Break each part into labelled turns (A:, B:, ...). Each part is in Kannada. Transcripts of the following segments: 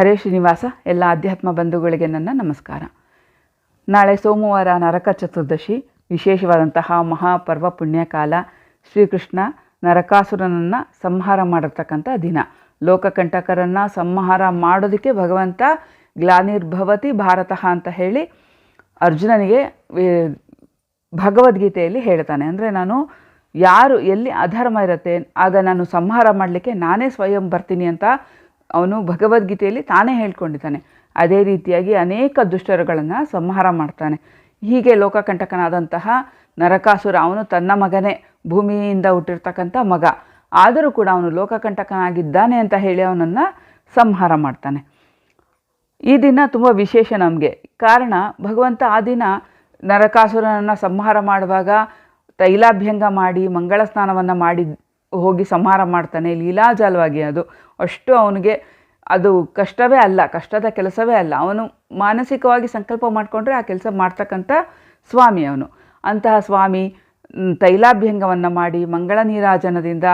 A: ಹರೇ ಶ್ರೀನಿವಾಸ, ಎಲ್ಲ ಅಧ್ಯಾತ್ಮ ಬಂಧುಗಳಿಗೆ ನನ್ನ ನಮಸ್ಕಾರ. ನಾಳೆ ಸೋಮವಾರ ನರಕ ಚತುರ್ದಶಿ, ವಿಶೇಷವಾದಂತಹ ಮಹಾಪರ್ವ ಪುಣ್ಯಕಾಲ, ಶ್ರೀಕೃಷ್ಣ ನರಕಾಸುರನನ್ನು ಸಂಹಾರ ಮಾಡಿರ್ತಕ್ಕಂಥ ದಿನ. ಲೋಕಕಂಟಕರನ್ನು ಸಂಹಾರ ಮಾಡೋದಕ್ಕೆ ಭಗವಂತ ಗ್ಲಾನಿರ್ಭವತಿ ಭಾರತ ಅಂತ ಹೇಳಿ ಅರ್ಜುನನಿಗೆ ಭಗವದ್ಗೀತೆಯಲ್ಲಿ ಹೇಳ್ತಾನೆ. ಅಂದರೆ ನಾನು ಯಾರು, ಎಲ್ಲಿ ಅಧರ್ಮ ಇರುತ್ತೆ, ಆಗ ನಾನು ಸಂಹಾರ ಮಾಡಲಿಕ್ಕೆ ನಾನೇ ಸ್ವಯಂ ಬರ್ತೀನಿ ಅಂತ ಅವನು ಭಗವದ್ಗೀತೆಯಲ್ಲಿ ತಾನೇ ಹೇಳ್ಕೊಂಡಿದ್ದಾನೆ. ಅದೇ ರೀತಿಯಾಗಿ ಅನೇಕ ದುಷ್ಟರುಗಳನ್ನು ಸಂಹಾರ ಮಾಡ್ತಾನೆ. ಹೀಗೆ ಲೋಕಕಂಟಕನಾದಂತಹ ನರಕಾಸುರ ಅವನು ತನ್ನ ಮಗನೇ, ಭೂಮಿಯಿಂದ ಹುಟ್ಟಿರ್ತಕ್ಕಂಥ ಮಗ. ಆದರೂ ಕೂಡ ಅವನು ಲೋಕಕಂಟಕನಾಗಿದ್ದಾನೆ ಅಂತ ಹೇಳಿ ಅವನನ್ನು ಸಂಹಾರ ಮಾಡ್ತಾನೆ. ಈ ದಿನ ತುಂಬ ವಿಶೇಷ ನಮಗೆ. ಕಾರಣ, ಭಗವಂತ ಆ ದಿನ ನರಕಾಸುರನನ್ನು ಸಂಹಾರ ಮಾಡುವಾಗ ತೈಲಾಭ್ಯಂಗ ಮಾಡಿ ಮಂಗಳ ಸ್ನಾನವನ್ನು ಮಾಡಿ ಹೋಗಿ ಸಂಹಾರ ಮಾಡ್ತಾನೆ. ಲೀಲಾಜಾಲವಾಗಿ ಅದು. ಅಷ್ಟು ಅವನಿಗೆ ಅದು ಕಷ್ಟವೇ ಅಲ್ಲ, ಕಷ್ಟದ ಕೆಲಸವೇ ಅಲ್ಲ. ಅವನು ಮಾನಸಿಕವಾಗಿ ಸಂಕಲ್ಪ ಮಾಡಿಕೊಂಡ್ರೆ ಆ ಕೆಲಸ ಮಾಡ್ತಕ್ಕಂಥ ಸ್ವಾಮಿ ಅವನು. ಅಂತಹ ಸ್ವಾಮಿ ತೈಲಾಭ್ಯಂಗವನ್ನು ಮಾಡಿ ಮಂಗಳ ನೀರಾಜನದಿಂದ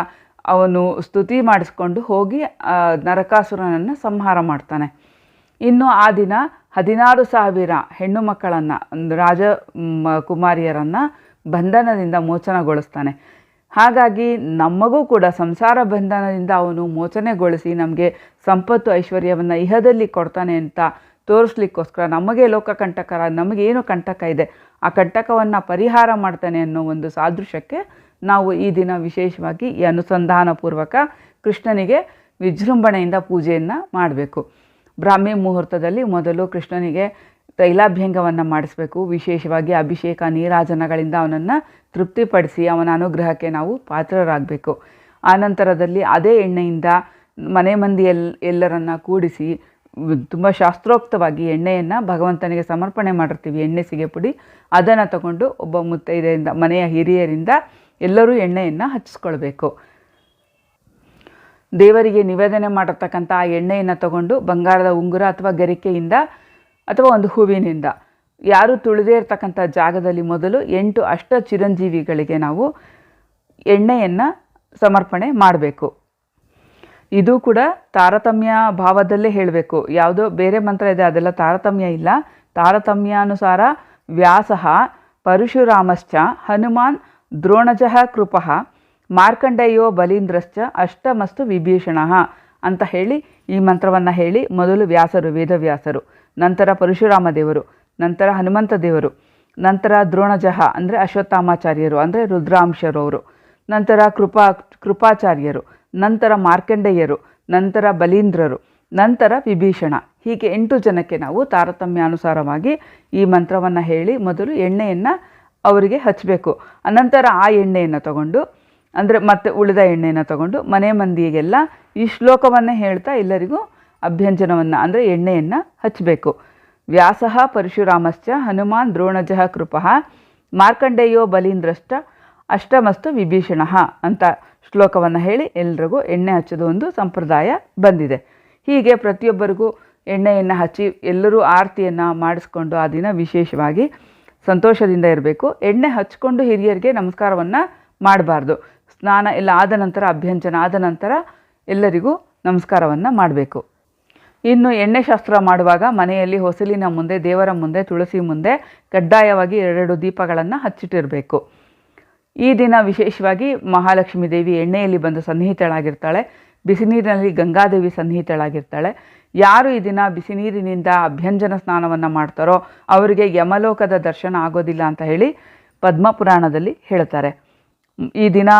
A: ಅವನು ಸ್ತುತಿ ಮಾಡಿಸ್ಕೊಂಡು ಹೋಗಿ ನರಕಾಸುರನನ್ನು ಸಂಹಾರ ಮಾಡ್ತಾನೆ. ಇನ್ನು ಆ ದಿನ ಹದಿನಾರು ಸಾವಿರ ಹೆಣ್ಣು ಮಕ್ಕಳನ್ನು, ರಾಜ ಕುಮಾರಿಯರನ್ನು ಬಂಧನದಿಂದ ಮೋಚನಗೊಳಿಸ್ತಾನೆ. ಹಾಗಾಗಿ ನಮಗೂ ಕೂಡ ಸಂಸಾರ ಬಂಧನದಿಂದ ಅವನು ಮೋಚನೆಗೊಳಿಸಿ ನಮಗೆ ಸಂಪತ್ತು ಐಶ್ವರ್ಯವನ್ನು ಇಹದಲ್ಲಿ ಕೊಡ್ತಾನೆ ಅಂತ ತೋರಿಸ್ಲಿಕ್ಕೋಸ್ಕರ ನಮಗೆ ಲೋಕಕಂಟಕರ ನಮಗೇನು ಕಂಟಕ ಇದೆ, ಆ ಕಂಟಕವನ್ನು ಪರಿಹಾರ ಮಾಡ್ತಾನೆ ಅನ್ನೋ ಒಂದು ಸಾದೃಶ್ಯಕ್ಕೆ ನಾವು ಈ ದಿನ ವಿಶೇಷವಾಗಿ ಈ ಅನುಸಂಧಾನಪೂರ್ವಕ ಕೃಷ್ಣನಿಗೆ ವಿಜೃಂಭಣೆಯಿಂದ ಪೂಜೆಯನ್ನು ಮಾಡಬೇಕು. ಬ್ರಾಹ್ಮಿ ಮುಹೂರ್ತದಲ್ಲಿ ಮೊದಲು ಕೃಷ್ಣನಿಗೆ ತೈಲಾಭ್ಯಂಗವನ್ನು ಮಾಡಿಸ್ಬೇಕು. ವಿಶೇಷವಾಗಿ ಅಭಿಷೇಕ ನೀರಾಜನಗಳಿಂದ ಅವನನ್ನು ತೃಪ್ತಿಪಡಿಸಿ ಅವನ ಅನುಗ್ರಹಕ್ಕೆ ನಾವು ಪಾತ್ರರಾಗಬೇಕು. ಆನಂತರದಲ್ಲಿ ಅದೇ ಎಣ್ಣೆಯಿಂದ ಮನೆ ಮಂದಿ ಎಲ್ ಎಲ್ಲರನ್ನ ಕೂಡಿಸಿ ತುಂಬ ಶಾಸ್ತ್ರೋಕ್ತವಾಗಿ ಎಣ್ಣೆಯನ್ನು ಭಗವಂತನಿಗೆ ಸಮರ್ಪಣೆ ಮಾಡಿರ್ತೀವಿ. ಎಣ್ಣೆ ಸಿಗೆ ಪುಡಿ. ಅದನ್ನು ತಗೊಂಡು ಒಬ್ಬ ಮುತ್ತೈದೆಯಿಂದ, ಮನೆಯ ಹಿರಿಯರಿಂದ ಎಲ್ಲರೂ ಎಣ್ಣೆಯನ್ನು ಹಚ್ಚಿಸ್ಕೊಳ್ಬೇಕು. ದೇವರಿಗೆ ನಿವೇದನೆ ಮಾಡಿರ್ತಕ್ಕಂಥ ಆ ಎಣ್ಣೆಯನ್ನು ತಗೊಂಡು ಬಂಗಾರದ ಉಂಗುರ ಅಥವಾ ಗರಿಕೆಯಿಂದ ಅಥವಾ ಒಂದು ಹೂವಿನಿಂದ. ಯಾರು ತುಳಿದೇ ಇರತಕ್ಕಂಥ ಜಾಗದಲ್ಲಿ ಮೊದಲು ಎಂಟು ಅಷ್ಟ ಚಿರಂಜೀವಿಗಳಿಗೆ ನಾವು ಎಣ್ಣೆಯನ್ನು ಸಮರ್ಪಣೆ ಮಾಡಬೇಕು. ಇದು ಕೂಡ ತಾರತಮ್ಯ ಭಾವದಲ್ಲೇ ಹೇಳಬೇಕು. ಯಾವುದೋ ಬೇರೆ ಮಂತ್ರ ಇದೆ, ಅದೆಲ್ಲ ತಾರತಮ್ಯ ಇಲ್ಲ. ತಾರತಮ್ಯಾನುಸಾರ ವ್ಯಾಸಃ ಪರಶುರಾಮಶ್ಚ ಹನುಮಾನ್ ದ್ರೋಣಜಃ ಕೃಪಃ ಮಾರ್ಕಂಡೇಯೋ ಬಲೀಂದ್ರಶ್ಚ ಅಷ್ಟಮಸ್ತು ವಿಭೀಷಣ ಅಂತ ಹೇಳಿ ಈ ಮಂತ್ರವನ್ನು ಹೇಳಿ ಮೊದಲು ವ್ಯಾಸರು, ವೇದವ್ಯಾಸರು. ನಂತರ ಪರಶುರಾಮ ದೇವರು, ನಂತರ ಹನುಮಂತ ದೇವರು, ನಂತರ ದ್ರೋಣಜಹ, ಅಂದರೆ ಅಶ್ವತ್ಥಾಮಾಚಾರ್ಯರು, ಅಂದರೆ ರುದ್ರಾಂಶರವರು, ನಂತರ ಕೃಪಾ, ಕೃಪಾಚಾರ್ಯರು, ನಂತರ ಮಾರ್ಕಂಡೇಯರು, ನಂತರ ಬಲೀಂದ್ರರು, ನಂತರ ವಿಭೀಷಣ. ಹೀಗೆ ಎಂಟು ಜನಕ್ಕೆ ನಾವು ತಾರತಮ್ಯಾನುಸಾರವಾಗಿ ಈ ಮಂತ್ರವನ್ನು ಹೇಳಿ ಮೊದಲು ಎಣ್ಣೆಯನ್ನು ಅವರಿಗೆ ಹಚ್ಚಬೇಕು ಅನಂತರ ಆ ಎಣ್ಣೆಯನ್ನು ತಗೊಂಡು, ಅಂದರೆ ಮತ್ತೆ ಉಳಿದ ಎಣ್ಣೆಯನ್ನು ತಗೊಂಡು ಮನೆ ಮಂದಿಗೆಲ್ಲ ಈ ಶ್ಲೋಕವನ್ನು ಹೇಳ್ತಾ ಎಲ್ಲರಿಗೂ ಅಭ್ಯಂಜನವನ್ನು, ಅಂದರೆ ಎಣ್ಣೆಯನ್ನು ಹಚ್ಚಬೇಕು ವ್ಯಾಸಃ ಪರಶುರಾಮಶ್ಚ ಹನುಮಾನ್ ದ್ರೋಣಜ ಕೃಪಃ ಮಾರ್ಕಂಡೇಯೋ ಬಲೀಂದ್ರಷ್ಟ ಅಷ್ಟಮಸ್ತು ವಿಭೀಷಣ ಅಂತ ಶ್ಲೋಕವನ್ನು ಹೇಳಿ ಎಲ್ರಿಗೂ ಎಣ್ಣೆ ಹಚ್ಚೋದು ಒಂದು ಸಂಪ್ರದಾಯ ಬಂದಿದೆ. ಹೀಗೆ ಪ್ರತಿಯೊಬ್ಬರಿಗೂ ಎಣ್ಣೆಯನ್ನು ಹಚ್ಚಿ ಎಲ್ಲರೂ ಆರತಿಯನ್ನು ಮಾಡಿಸ್ಕೊಂಡು ಆ ದಿನ ವಿಶೇಷವಾಗಿ ಸಂತೋಷದಿಂದ ಇರಬೇಕು. ಎಣ್ಣೆ ಹಚ್ಕೊಂಡು ಹಿರಿಯರಿಗೆ ನಮಸ್ಕಾರವನ್ನು ಮಾಡಬಾರ್ದು. ಸ್ನಾನ ಎಲ್ಲ ಆದ ನಂತರ, ಅಭ್ಯಂಜನ ಆದ ನಂತರ ಎಲ್ಲರಿಗೂ ನಮಸ್ಕಾರವನ್ನು ಮಾಡಬೇಕು. ಇನ್ನು ಎಣ್ಣೆ ಶಾಸ್ತ್ರ ಮಾಡುವಾಗ ಮನೆಯಲ್ಲಿ ಹೊಸಲಿನ ಮುಂದೆ, ದೇವರ ಮುಂದೆ, ತುಳಸಿ ಮುಂದೆ ಕಡ್ಡಾಯವಾಗಿ ಎರಡೆರಡು ದೀಪಗಳನ್ನು ಹಚ್ಚಿಟ್ಟಿರಬೇಕು. ಈ ದಿನ ವಿಶೇಷವಾಗಿ ಮಹಾಲಕ್ಷ್ಮೀ ದೇವಿ ಎಣ್ಣೆಯಲ್ಲಿ ಬಂದು ಸನ್ನಿಹಿತಳಾಗಿರ್ತಾಳೆ. ಬಿಸಿನೀರಿನಲ್ಲಿ ಗಂಗಾದೇವಿ ಸನ್ನಿಹಿತಳಾಗಿರ್ತಾಳೆ. ಯಾರು ಈ ದಿನ ಬಿಸಿನೀರಿನಿಂದ ಅಭ್ಯಂಜನ ಸ್ನಾನವನ್ನು ಮಾಡ್ತಾರೋ, ಅವರಿಗೆ ಯಮಲೋಕದ ದರ್ಶನ ಆಗೋದಿಲ್ಲ ಅಂತ ಹೇಳಿ ಪದ್ಮಪುರಾಣದಲ್ಲಿ ಹೇಳ್ತಾರೆ. ಈ ದಿನ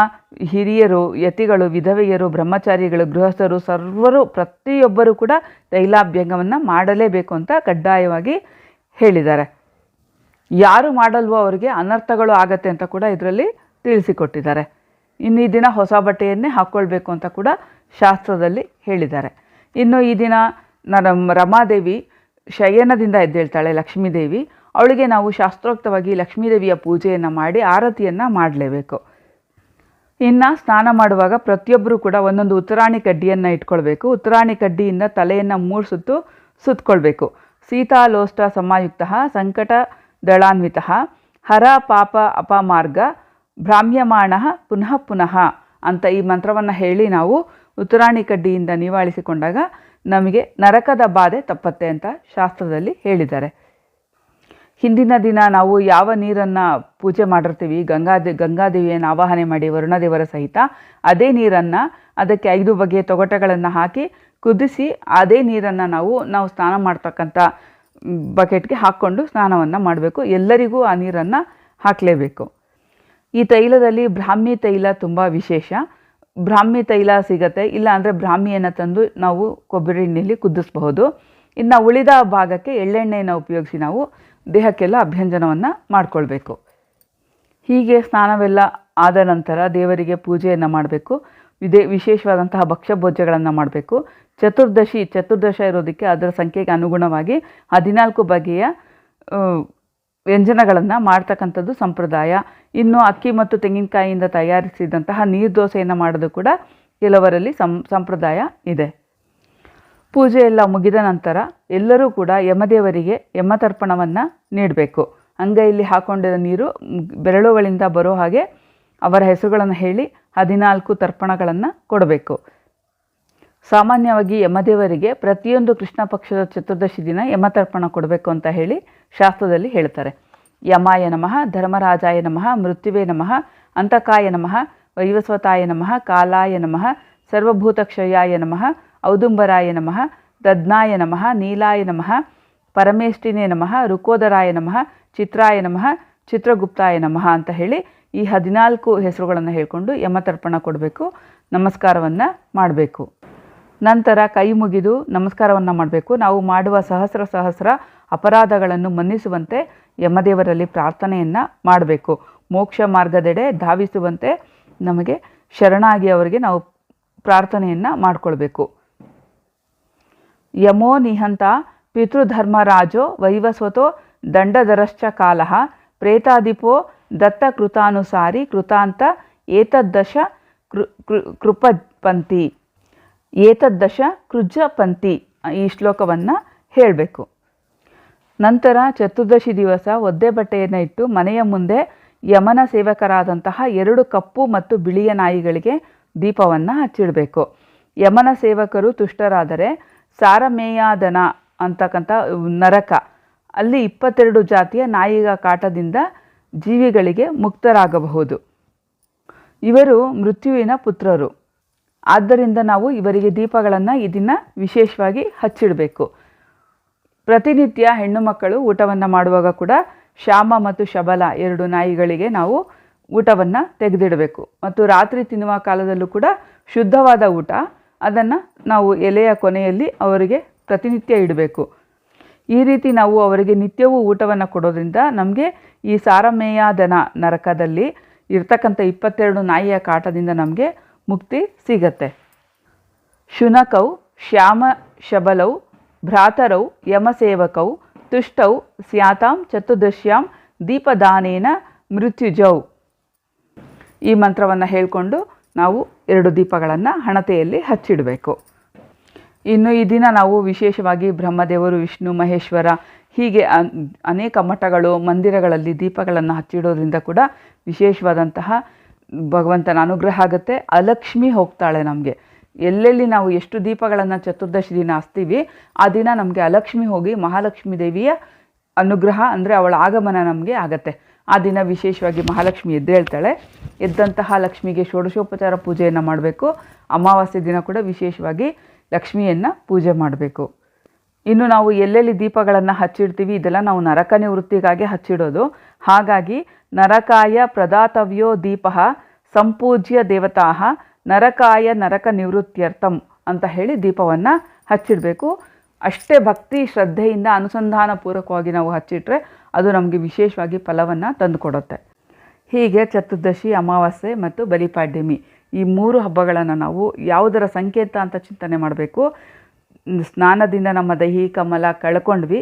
A: ಹಿರಿಯರು, ಯತಿಗಳು, ವಿಧವೆಯರು, ಬ್ರಹ್ಮಚಾರಿಗಳು, ಗೃಹಸ್ಥರು, ಸರ್ವರು, ಪ್ರತಿಯೊಬ್ಬರು ಕೂಡ ತೈಲಾಭ್ಯಂಗವನ್ನು ಮಾಡಲೇಬೇಕು ಅಂತ ಕಡ್ಡಾಯವಾಗಿ ಹೇಳಿದ್ದಾರೆ. ಯಾರು ಮಾಡಲ್ವೋ ಅವರಿಗೆ ಅನರ್ಥಗಳು ಆಗತ್ತೆ ಅಂತ ಕೂಡ ಇದರಲ್ಲಿ ತಿಳಿಸಿಕೊಟ್ಟಿದ್ದಾರೆ. ಇನ್ನು ಈ ದಿನ ಹೊಸ ಬಟ್ಟೆಯನ್ನೇ ಹಾಕ್ಕೊಳ್ಬೇಕು ಅಂತ ಕೂಡ ಶಾಸ್ತ್ರದಲ್ಲಿ ಹೇಳಿದ್ದಾರೆ. ಇನ್ನು ಈ ದಿನ ನಮ್ಮ ರಮಾದೇವಿ ಶಯನದಿಂದ ಎದ್ದೇಳ್ತಾಳೆ ಲಕ್ಷ್ಮೀದೇವಿ. ಅವಳಿಗೆ ನಾವು ಶಾಸ್ತ್ರೋಕ್ತವಾಗಿ ಲಕ್ಷ್ಮೀದೇವಿಯ ಪೂಜೆಯನ್ನು ಮಾಡಿ, ಆರತಿಯನ್ನು ಮಾಡಲೇಬೇಕು. ಇನ್ನು ಸ್ನಾನ ಮಾಡುವಾಗ ಪ್ರತಿಯೊಬ್ಬರೂ ಕೂಡ ಒಂದೊಂದು ಉತ್ತರಾಣಿ ಕಡ್ಡಿಯನ್ನು ಇಟ್ಕೊಳ್ಬೇಕು. ಉತ್ತರಾಣಿ ಕಡ್ಡಿಯಿಂದ ತಲೆಯನ್ನು ಮೂರು ಸುತ್ತು ಸುತ್ತಕೊಳ್ಬೇಕು ಸೀತಾಲೋಷ್ಟ ಸಮಾಯುಕ್ತ, ಸಂಕಟ, ದಳಾನ್ವಿತ, ಹರ, ಪಾಪ, ಅಪಮಾರ್ಗ, ಭ್ರಾಮ್ಯಮಾಣ, ಪುನಃ ಪುನಃ ಅಂತ ಈ ಮಂತ್ರವನ್ನು ಹೇಳಿ ನಾವು ಉತ್ತರಾಣಿ ಕಡ್ಡಿಯಿಂದ ನಿವಾಳಿಸಿಕೊಂಡಾಗ ನಮಗೆ ನರಕದ ಬಾಧೆ ತಪ್ಪತ್ತೆ ಅಂತ ಶಾಸ್ತ್ರದಲ್ಲಿ ಹೇಳಿದ್ದಾರೆ. ಹಿಂದಿನ ದಿನ ನಾವು ಯಾವ ನೀರನ್ನು ಪೂಜೆ ಮಾಡಿರ್ತೀವಿ? ಗಂಗಾದೇ ಗಂಗಾದೇವಿಯನ್ನು ಆವಾಹನೆ ಮಾಡಿ ವರುಣದೇವರ ಸಹಿತ ಅದೇ ನೀರನ್ನು ಅದಕ್ಕೆ ಐದು ಬಗೆಯ ತೊಗಟೆಗಳನ್ನು ಹಾಕಿ ಕುದಿಸಿ ಅದೇ ನೀರನ್ನು ನಾವು ನಾವು ಸ್ನಾನ ಮಾಡ್ತಕ್ಕಂಥ ಬಕೆಟ್ಗೆ ಹಾಕ್ಕೊಂಡು ಸ್ನಾನವನ್ನು ಮಾಡಬೇಕು. ಎಲ್ಲರಿಗೂ ಆ ನೀರನ್ನು ಹಾಕಲೇಬೇಕು. ಈ ತೈಲದಲ್ಲಿ ಬ್ರಾಹ್ಮಿ ತೈಲ ತುಂಬ ವಿಶೇಷ. ಬ್ರಾಹ್ಮಿ ತೈಲ ಸಿಗತ್ತೆ, ಇಲ್ಲ ಅಂದರೆ ಬ್ರಾಹ್ಮಿಯನ್ನು ತಂದು ನಾವು ಕೊಬ್ಬರಿ ಎಣ್ಣೆಯಲ್ಲಿ ಕುದಿಸ್ಬಹುದು. ಇನ್ನು ಉಳಿದ ಭಾಗಕ್ಕೆ ಎಳ್ಳೆಣ್ಣೆಯನ್ನು ಉಪಯೋಗಿಸಿ ನಾವು ದೇಹಕ್ಕೆಲ್ಲ ಅಭ್ಯಂಜನವನ್ನು ಮಾಡಿಕೊಳ್ಬೇಕು. ಹೀಗೆ ಸ್ನಾನವೆಲ್ಲ ಆದ ನಂತರ ದೇವರಿಗೆ ಪೂಜೆಯನ್ನು ಮಾಡಬೇಕು. ವಿದೇ ವಿಶೇಷವಾದಂತಹ ಭಕ್ಷ್ಯಭೋಜ್ಯಗಳನ್ನು ಮಾಡಬೇಕು. ಚತುರ್ದಶಿ, ಚತುರ್ದಶ ಇರೋದಕ್ಕೆ ಅದರ ಸಂಖ್ಯೆಗೆ ಅನುಗುಣವಾಗಿ ಹದಿನಾಲ್ಕು ಬಗೆಯ ವ್ಯಂಜನಗಳನ್ನು ಮಾಡ್ತಕ್ಕಂಥದ್ದು ಸಂಪ್ರದಾಯ. ಇನ್ನು ಅಕ್ಕಿ ಮತ್ತು ತೆಂಗಿನಕಾಯಿಯಿಂದ ತಯಾರಿಸಿದಂತಹ ನೀರು ದೋಸೆಯನ್ನು ಮಾಡೋದು ಕೂಡ ಕೆಲವರಲ್ಲಿ ಸಂ, ಸಂಪ್ರದಾಯ ಇದೆ. ಪೂಜೆ ಎಲ್ಲ ಮುಗಿದ ನಂತರ ಎಲ್ಲರೂ ಕೂಡ ಯಮದೇವರಿಗೆ ಯಮತರ್ಪಣವನ್ನು ನೀಡಬೇಕು. ಅಂಗೈಯಲ್ಲಿ ಹಾಕೊಂಡಿರೋ ನೀರು ಬೆರಳುಗಳಿಂದ ಬರೋ ಹಾಗೆ ಅವರ ಹೆಸರುಗಳನ್ನು ಹೇಳಿ ಹದಿನಾಲ್ಕು ತರ್ಪಣಗಳನ್ನು ಕೊಡಬೇಕು. ಸಾಮಾನ್ಯವಾಗಿ ಯಮದೇವರಿಗೆ ಪ್ರತಿಯೊಂದು ಕೃಷ್ಣ ಪಕ್ಷದ ಚತುರ್ದಶಿ ದಿನ ಯಮತರ್ಪಣ ಕೊಡಬೇಕು ಅಂತ ಹೇಳಿ ಶಾಸ್ತ್ರದಲ್ಲಿ ಹೇಳ್ತಾರೆ. ಯಮಾಯ ನಮಃ, ಧರ್ಮರಾಜಾಯ ನಮಃ, ಮೃತ್ಯುವೇ ನಮಃ, ಅಂತಕಾಯ ನಮಃ, ವೈವಸ್ವತಾಯ ನಮಃ, ಕಾಲಾಯ ನಮಃ, ಸರ್ವಭೂತಕ್ಷಯಾಯ ನಮಃ ಔದುಂಬರಾಯ ನಮಃ ದದ್ನಾಯ ನಮಃ, ನೀಲಾಯ ನಮಃ, ಪರಮೇಷ್ಠಿನೇ ನಮಃ, ರುಕೋದರಾಯ ನಮಃ, ಚಿತ್ರಾಯ ನಮಃ, ಚಿತ್ರಗುಪ್ತಾಯ ನಮಃ ಅಂತ ಹೇಳಿ ಈ ಹದಿನಾಲ್ಕು ಹೆಸರುಗಳನ್ನು ಹೇಳಿಕೊಂಡು ಯಮತರ್ಪಣ ಕೊಡಬೇಕು, ನಮಸ್ಕಾರವನ್ನು ಮಾಡಬೇಕು. ನಂತರ ಕೈ ಮುಗಿದು ನಮಸ್ಕಾರವನ್ನು ಮಾಡಬೇಕು. ನಾವು ಮಾಡುವ ಸಹಸ್ರ ಸಹಸ್ರ ಅಪರಾಧಗಳನ್ನು ಮನ್ನಿಸುವಂತೆ ಯಮದೇವರಲ್ಲಿ ಪ್ರಾರ್ಥನೆಯನ್ನು ಮಾಡಬೇಕು. ಮೋಕ್ಷ ಮಾರ್ಗದೆಡೆ ಧಾವಿಸುವಂತೆ ನಮಗೆ ಶರಣಾಗಿ ಅವರಿಗೆ ನಾವು ಪ್ರಾರ್ಥನೆಯನ್ನು ಮಾಡಿಕೊಳ್ಬೇಕು. ಯಮೋ ನಿಹಂತ ಪಿತೃಧರ್ಮರಾಜೋ ವೈವಸ್ವತೋ ದಂಡಧರಶ್ಚ ಕಾಲಃ ಪ್ರೇತಾದಿಪೋ ದತ್ತಕೃತಾನುಸಾರಿ ಕೃತಾಂತ ಏತದ್ದಶ ಕೃ ಕೃ ಕೃಪಪಂತಿ ಏತದ್ದಶ ಕೃಜಪಂತಿ ಈ ಶ್ಲೋಕವನ್ನು ಹೇಳಬೇಕು. ನಂತರ ಚತುರ್ದಶಿ ದಿವಸ ಒದ್ದೆ ಬಟ್ಟೆಯನ್ನು ಇಟ್ಟು ಮನೆಯ ಮುಂದೆ ಯಮನ ಸೇವಕರಾದಂತಹ ಎರಡು ಕಪ್ಪು ಮತ್ತು ಬಿಳಿಯ ನಾಯಿಗಳಿಗೆ ದೀಪವನ್ನು ಹಚ್ಚಿಡಬೇಕು. ಯಮನ ಸೇವಕರು ತುಷ್ಟರಾದರೆ ಸಾರಮೇಯಾದನ ಅಂತಕ್ಕಂಥ ನರಕ. ಅಲ್ಲಿ ಇಪ್ಪತ್ತೆರಡು ಜಾತಿಯ ನಾಯಿಗ ಕಾಟದಿಂದ ಜೀವಿಗಳಿಗೆ ಮುಕ್ತರಾಗಬಹುದು. ಇವರು ಮೃತ್ಯುವಿನ ಪುತ್ರರು. ಆದ್ದರಿಂದ ನಾವು ಇವರಿಗೆ ದೀಪಗಳನ್ನು ಇದನ್ನು ವಿಶೇಷವಾಗಿ ಹಚ್ಚಿಡಬೇಕು. ಪ್ರತಿನಿತ್ಯ ಹೆಣ್ಣು ಮಕ್ಕಳು ಊಟವನ್ನು ಮಾಡುವಾಗ ಕೂಡ ಶ್ಯಾಮ ಮತ್ತು ಶಬಲ ಎರಡು ನಾಯಿಗಳಿಗೆ ನಾವು ಊಟವನ್ನು ತೆಗೆದಿಡಬೇಕು. ಮತ್ತು ರಾತ್ರಿ ತಿನ್ನುವ ಕಾಲದಲ್ಲೂ ಕೂಡ ಶುದ್ಧವಾದ ಊಟ ಅದನ್ನು ನಾವು ಎಲೆಯ ಕೊನೆಯಲ್ಲಿ ಅವರಿಗೆ ಪ್ರತಿನಿತ್ಯ ಇಡಬೇಕು. ಈ ರೀತಿ ನಾವು ಅವರಿಗೆ ನಿತ್ಯವೂ ಊಟವನ್ನು ಕೊಡೋದ್ರಿಂದ ನಮಗೆ ಈ ಸಾರಮೇಯಾದನ ನರಕದಲ್ಲಿ ಇರ್ತಕ್ಕಂಥ ಇಪ್ಪತ್ತೆರಡು ನಾಯಿಯ ಕಾಟದಿಂದ ನಮಗೆ ಮುಕ್ತಿ ಸಿಗತ್ತೆ. ಶುನಕೌ, ಶ್ಯಾಮ ಶಬಲೌ, ಭ್ರಾತರೌ, ಯಮಸೇವಕೌ, ತುಷ್ಟೌ, ಸ್ಯಾತಾಂ ಚತುರ್ದಶ್ಯಾಂ ದೀಪದಾನೇನ, ಮೃತ್ಯುಜೌ. ಈ ಮಂತ್ರವನ್ನು ಹೇಳಿಕೊಂಡು ನಾವು ಎರಡು ದೀಪಗಳನ್ನು ಹಣತೆಯಲ್ಲಿ ಹಚ್ಚಿಡಬೇಕು. ಇನ್ನು ಈ ದಿನ ನಾವು ವಿಶೇಷವಾಗಿ ಬ್ರಹ್ಮದೇವರು, ವಿಷ್ಣು, ಮಹೇಶ್ವರ, ಹೀಗೆ ಅನ್- ಅನೇಕ ಮಠಗಳು, ಮಂದಿರಗಳಲ್ಲಿ ದೀಪಗಳನ್ನು ಹಚ್ಚಿಡೋದ್ರಿಂದ ಕೂಡ ವಿಶೇಷವಾದಂತಹ ಭಗವಂತನ ಅನುಗ್ರಹ ಆಗುತ್ತೆ. ಅಲಕ್ಷ್ಮಿ ಹೋಗ್ತಾಳೆ ನಮಗೆ. ಎಲ್ಲೆಲ್ಲಿ ನಾವು ಎಷ್ಟು ದೀಪಗಳನ್ನು ಚತುರ್ದಶಿ ದಿನ ಹಚ್ತೀವಿ, ಆ ದಿನ ನಮಗೆ ಅಲಕ್ಷ್ಮಿ ಹೋಗಿ ಮಹಾಲಕ್ಷ್ಮಿ ದೇವಿಯ ಅನುಗ್ರಹ ಅಂದರೆ ಅವಳ ಆಗಮನ ನಮಗೆ ಆಗತ್ತೆ. ಆ ದಿನ ವಿಶೇಷವಾಗಿ ಮಹಾಲಕ್ಷ್ಮಿ ಎದ್ದೇಳ್ತಾಳೆ ಎದ್ದಂತಹ ಲಕ್ಷ್ಮಿಗೆ ಷೋಡಶೋಪಚಾರ ಪೂಜೆಯನ್ನು ಮಾಡಬೇಕು. ಅಮಾವಾಸ್ಯೆ ದಿನ ಕೂಡ ವಿಶೇಷವಾಗಿ ಲಕ್ಷ್ಮಿಯನ್ನು ಪೂಜೆ ಮಾಡಬೇಕು. ಇನ್ನು ನಾವು ಎಲ್ಲೆಲ್ಲಿ ದೀಪಗಳನ್ನು ಹಚ್ಚಿಡ್ತೀವಿ, ಇದೆಲ್ಲ ನಾವು ನರಕ ನಿವೃತ್ತಿಗಾಗಿ ಹಚ್ಚಿಡೋದು. ಹಾಗಾಗಿ ನರಕಾಯ ಪ್ರದಾತವ್ಯೋ ದೀಪ ಸಂಪೂಜ್ಯ ದೇವತಾ ನರಕಾಯ ನರಕ ನಿವೃತ್ತ್ಯರ್ಥಂ ಅಂತ ಹೇಳಿ ದೀಪವನ್ನು ಹಚ್ಚಿಡಬೇಕು. ಅಷ್ಟೇ ಭಕ್ತಿ, ಶ್ರದ್ಧೆಯಿಂದ ಅನುಸಂಧಾನಪೂರ್ವಕವಾಗಿ ನಾವು ಹಚ್ಚಿಟ್ರೆ ಅದು ನಮಗೆ ವಿಶೇಷವಾಗಿ ಫಲವನ್ನು ತಂದುಕೊಡುತ್ತೆ. ಹೀಗೆ ಚತುರ್ದಶಿ, ಅಮಾವಾಸ್ಯೆ ಮತ್ತು ಬಲಿಪಾಡ್ಯಮಿ ಈ ಮೂರು ಹಬ್ಬಗಳನ್ನು ನಾವು ಯಾವುದರ ಸಂಕೇತ ಅಂತ ಚಿಂತನೆ ಮಾಡಬೇಕು? ಸ್ನಾನದಿಂದ ನಮ್ಮ ದೈಹಿಕ ಮಲ ಕಳ್ಕೊಂಡ್ವಿ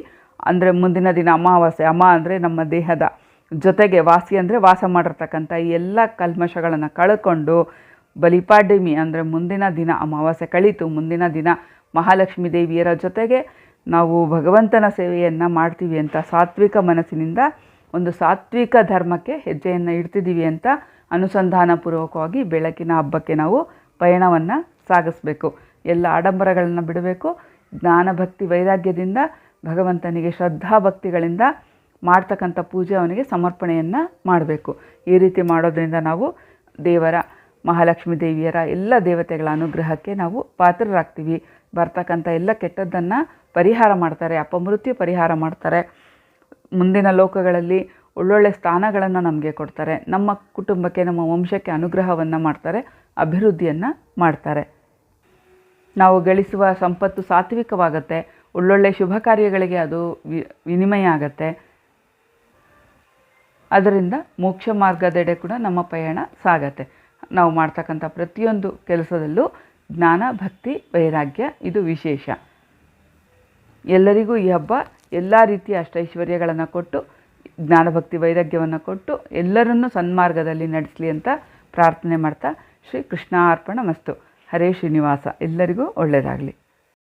A: ಅಂದರೆ ಮುಂದಿನ ದಿನ ಅಮಾವಾಸ್ಯೆ, ಅಮ ಅಂದರೆ ನಮ್ಮ ದೇಹದ ಜೊತೆಗೆ ವಾಸಿ ಅಂದರೆ ವಾಸ ಮಾಡಿರ್ತಕ್ಕಂಥ ಈ ಎಲ್ಲ ಕಲ್ಮಶಗಳನ್ನು ಕಳ್ಕೊಂಡು ಬಲಿಪಾಡ್ಯಮಿ ಅಂದರೆ ಮುಂದಿನ ದಿನ ಅಮಾವಾಸ್ಯೆ ಕಳೀತು, ಮುಂದಿನ ದಿನ ಮಹಾಲಕ್ಷ್ಮೀ ದೇವಿಯರ ಜೊತೆಗೆ ನಾವು ಭಗವಂತನ ಸೇವೆಯನ್ನು ಮಾಡ್ತೀವಿ ಅಂತ ಸಾತ್ವಿಕ ಮನಸ್ಸಿನಿಂದ ಒಂದು ಸಾತ್ವಿಕ ಧರ್ಮಕ್ಕೆ ಹೆಜ್ಜೆಯನ್ನು ಇಡ್ತಿದ್ದೀವಿ ಅಂತ ಅನುಸಂಧಾನಪೂರ್ವಕವಾಗಿ ಬೆಳಕಿನ ಹಬ್ಬಕ್ಕೆ ನಾವು ಪಯಣವನ್ನು ಸಾಗಿಸ್ಬೇಕು. ಎಲ್ಲ ಆಡಂಬರಗಳನ್ನು ಬಿಡಬೇಕು. ಜ್ಞಾನ ಭಕ್ತಿ ವೈರಾಗ್ಯದಿಂದ ಭಗವಂತನಿಗೆ ಶ್ರದ್ಧಾಭಕ್ತಿಗಳಿಂದ ಮಾಡ್ತಕ್ಕಂಥ ಪೂಜೆ ಅವನಿಗೆ ಸಮರ್ಪಣೆಯನ್ನು ಮಾಡಬೇಕು. ಈ ರೀತಿ ಮಾಡೋದರಿಂದ ನಾವು ದೇವರ ಮಹಾಲಕ್ಷ್ಮೀ ದೇವಿಯರ ಎಲ್ಲ ದೇವತೆಗಳ ಅನುಗ್ರಹಕ್ಕೆ ನಾವು ಪಾತ್ರರಾಗ್ತೀವಿ. ಬರ್ತಕ್ಕಂಥ ಎಲ್ಲ ಕೆಟ್ಟದ್ದನ್ನು ಪರಿಹಾರ ಮಾಡ್ತಾರೆ, ಅಪಮೃತ್ಯು ಪರಿಹಾರ ಮಾಡ್ತಾರೆ. ಮುಂದಿನ ಲೋಕಗಳಲ್ಲಿ ಒಳ್ಳೊಳ್ಳೆ ಸ್ಥಾನಗಳನ್ನು ನಮಗೆ ಕೊಡ್ತಾರೆ. ನಮ್ಮ ಕುಟುಂಬಕ್ಕೆ, ನಮ್ಮ ವಂಶಕ್ಕೆ ಅನುಗ್ರಹವನ್ನು ಮಾಡ್ತಾರೆ, ಅಭಿವೃದ್ಧಿಯನ್ನು ಮಾಡ್ತಾರೆ. ನಾವು ಗಳಿಸುವ ಸಂಪತ್ತು ಸಾತ್ವಿಕವಾಗತ್ತೆ, ಒಳ್ಳೊಳ್ಳೆ ಶುಭ ಕಾರ್ಯಗಳಿಗೆ ಅದು ವಿ, ವಿನಿಮಯ ಆಗತ್ತೆ. ಅದರಿಂದ ಮೋಕ್ಷ ಮಾರ್ಗದೆಡೆ ಕೂಡ ನಮ್ಮ ಪಯಣ ಸಾಗತ್ತೆ. ನಾವು ಮಾಡ್ತಕ್ಕಂಥ ಪ್ರತಿಯೊಂದು ಕೆಲಸದಲ್ಲೂ ಜ್ಞಾನ, ಭಕ್ತಿ, ವೈರಾಗ್ಯ, ಇದು ವಿಶೇಷ. ಎಲ್ಲರಿಗೂ ಈ ಹಬ್ಬ ಎಲ್ಲ ರೀತಿಯ ಅಷ್ಟೈಶ್ವರ್ಯಗಳನ್ನು ಕೊಟ್ಟು ಜ್ಞಾನಭಕ್ತಿ ವೈರಾಗ್ಯವನ್ನು ಕೊಟ್ಟು ಎಲ್ಲರನ್ನೂ ಸನ್ಮಾರ್ಗದಲ್ಲಿ ನಡೆಸಲಿ ಅಂತ ಪ್ರಾರ್ಥನೆ ಮಾಡ್ತಾ ಶ್ರೀ ಕೃಷ್ಣಾರ್ಪಣ ಮಸ್ತು. ಹರೇ ಶ್ರೀನಿವಾಸ. ಎಲ್ಲರಿಗೂ ಒಳ್ಳೆಯದಾಗಲಿ